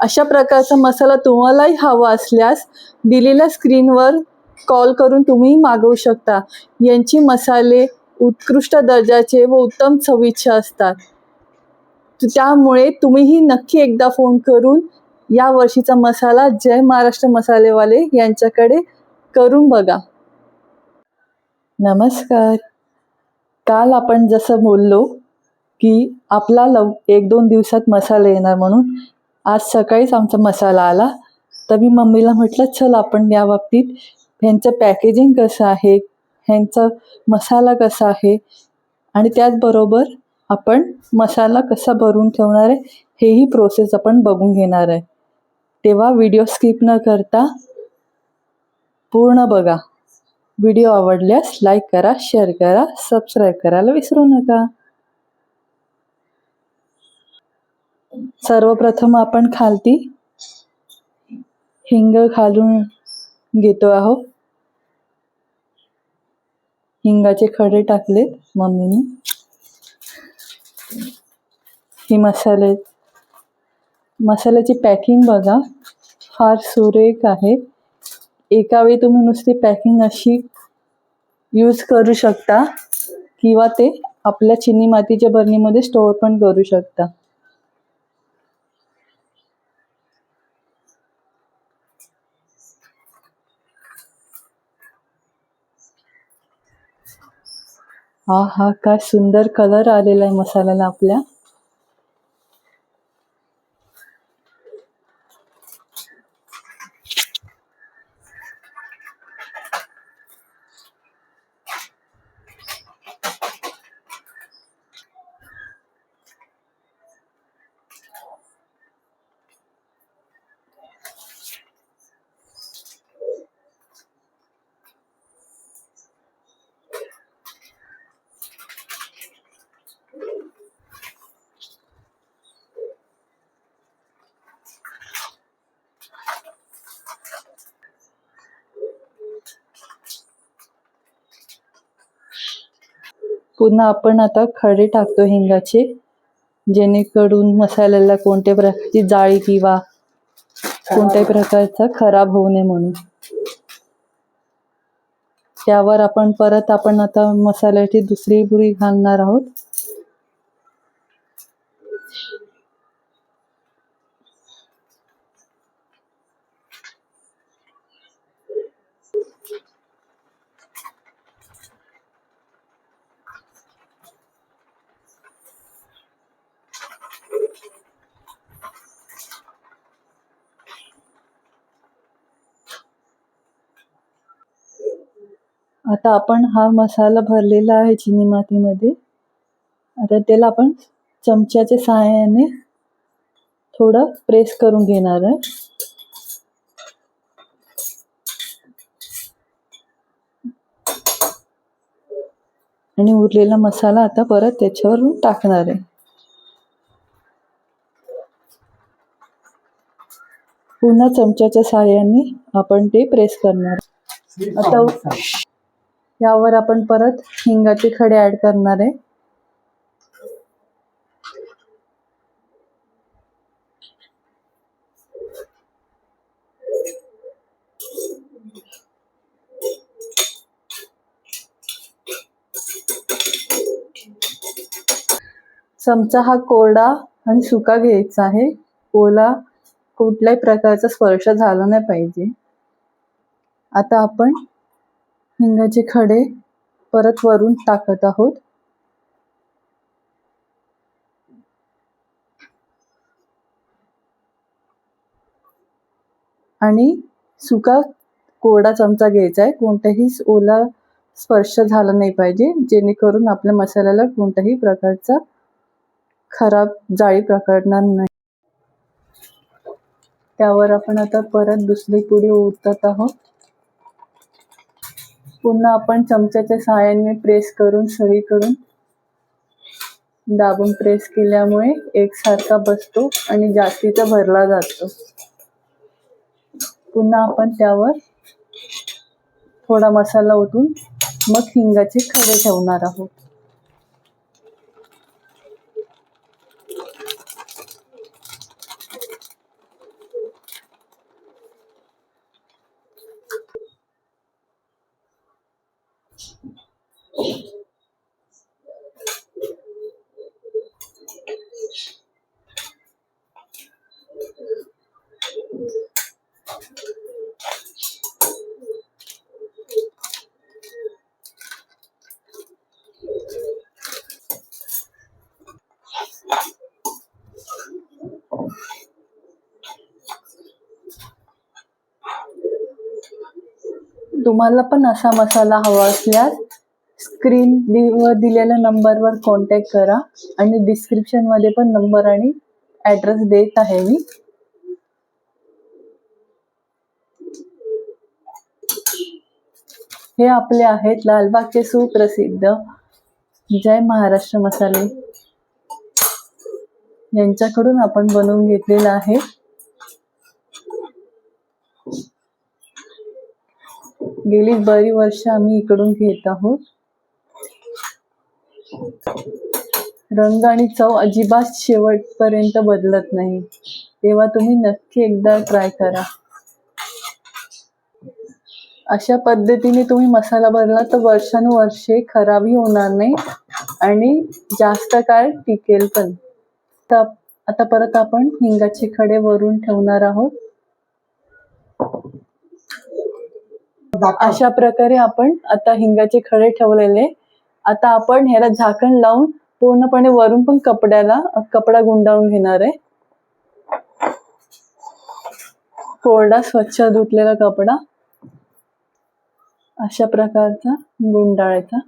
अशा प्रकारचा मसाला तुम्हालाही हवा असल्यास दिलेल्या स्क्रीनवर कॉल करून तुम्ही मागवू शकता. यांची मसाले उत्कृष्ट दर्जाचे व उत्तम चवीचे असतात. त्यामुळे तुम्हीही नक्की एकदा फोन करून या वर्षीचा मसाला जय महाराष्ट्र मसालेवाले यांच्याकडे करून बघा. नमस्कार. काल आपण जसं बोललो की आपला लव एक दोन दिवसात मसाला येणार म्हणून आज सकाळीच आमचा मसाला आला. तर मी मम्मीला म्हटलं चल आपण या बाबतीत ह्यांचं पॅकेजिंग कसं आहे? ह्यांचा मसाला कसा आहे? आणि त्याचबरोबर आपण मसाला कसा भरून ठेवणार आहे हेही प्रोसेस आपण बघून घेणार आहे. तेव्हा व्हिडिओ स्किप न करता पूर्ण बघा. व्हिडिओ आवडल्यास लाईक करा शेअर करा सबस्क्राईब करायला विसरू नका. सर्वप्रथम आपण खालती हिंग घालून घेतो आहोत. हिंगाचे खडे टाकलेत मम्मीने. ही मसाले मसाल्याची पॅकिंग बघा. फार सुरेख आहे. एकावेळी तुम्ही नुसती पॅकिंग अशी यूज करू शकता किंवा ते आपल्या चिनी मातीच्या बरणीमध्ये स्टोअर पण करू शकता. हा हा काय सुंदर कलर आलेला आहे मसाल्याला आपल्या. पुन्हा आपण आता खडे टाकतो हिंगाचे जेणेकरून मसाल्याला कोणत्या प्रकारची जाळी किंवा कोणत्याही प्रकारचा खराब होऊ नये म्हणून. त्यावर आपण परत आपण आता मसाल्याची दुसरी पुरी घालणार आहोत. आता आपण हा मसाला भरलेला आहे चिनी मातीमध्ये. आता त्याला आपण चमच्याच्या सहाय्याने थोडं प्रेस करून घेणार आहे. आणि उरलेला मसाला आता परत त्याच्यावर टाकणार आहे. पुन्हा चमच्याच्या सहाय्याने आपण ते प्रेस करणार आता यावर आपण परत हिंगाचे खडे ऍड करणार आहे. चमचा हा कोरडा आणि सुका घ्यायचा आहे. ओला कुठल्याही प्रकारचा स्पर्श झाला नाही पाहिजे. आता आपण हिंगाचे खडे परत वरून टाकत आहोत. आणि सुका कोरडा चमचा घ्यायचा आहे. कोणताही ओला स्पर्श झाला नाही पाहिजे. जेणेकरून आपल्या मसाल्याला कोणत्याही प्रकारचा खराब जाळी प्रकारणार नाही. त्यावर आपण आता परत दुसरी पुडी ओतत आहोत. पुन्हा आपण चमच्याच्या सहाय्याने प्रेस करून सगळीकडून दाबून प्रेस केल्यामुळे एकसारखा बसतो आणि जास्तीचा भरला जातो. पुन्हा आपण त्यावर थोडा मसाला ओतून मग हिंगाचे खडे ठेवणार आहोत. तुम्हाला पण असा मसाला हवा असल्यास स्क्रीन वर दिलेल्या नंबरवर कॉन्टॅक्ट करा. आणि डिस्क्रिप्शनमध्ये पण नंबर आणि ॲड्रेस देत आहे मी. हे आपले आहेत लालबागचे सुप्रसिद्ध जय महाराष्ट्र मसाले. यांच्याकडून आपण बनवून घेतलेलं आहे. गेली बरी वर्ष आम्ही इकडून घेत आहोत. रंग आणि चव अजिबात शेवटपर्यंत बदलत नाही. तेव्हा तुम्ही नक्की एकदा ट्राय करा. अशा पद्धतीने तुम्ही मसाला भरला तर वर्षानुवर्षे खराबही होणार नाही आणि जास्त काळ टिकेल पण. तर आता परत आपण हिंगाचे खडे वरून ठेवणार आहोत. अशा प्रकारे आपण आता हिंगाचे खडे ठेवलेले. आता आपण ह्याला झाकण लावून पूर्णपणे वरून पण कपड्याला कपडा गुंडाळून घेणार आहे. कोरडा स्वच्छ धुतलेला कपडा. अशा प्रकारचा गुंडाळायचा.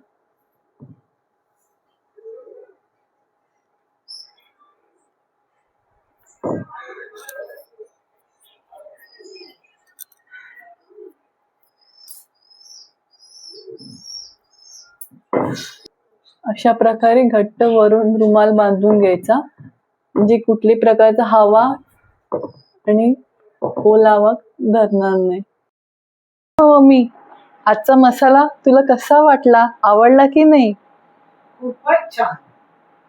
अशा प्रकारे घट्ट वरून रुमाल बांधून घ्यायचा. म्हणजे कुठली प्रकारचा हवा आणि ओलावा धरणार नाही. हो मी. आजचा मसाला तुला कसा वाटला? आवडला की नाही? खूपच छान.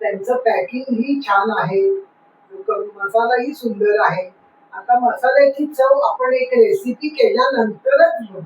त्यांचं पॅकिंग ही छान आहे. मसालाही सुंदर आहे. आता मसाल्याची चव आपण एक रेसिपी केल्यानंतरच बघू.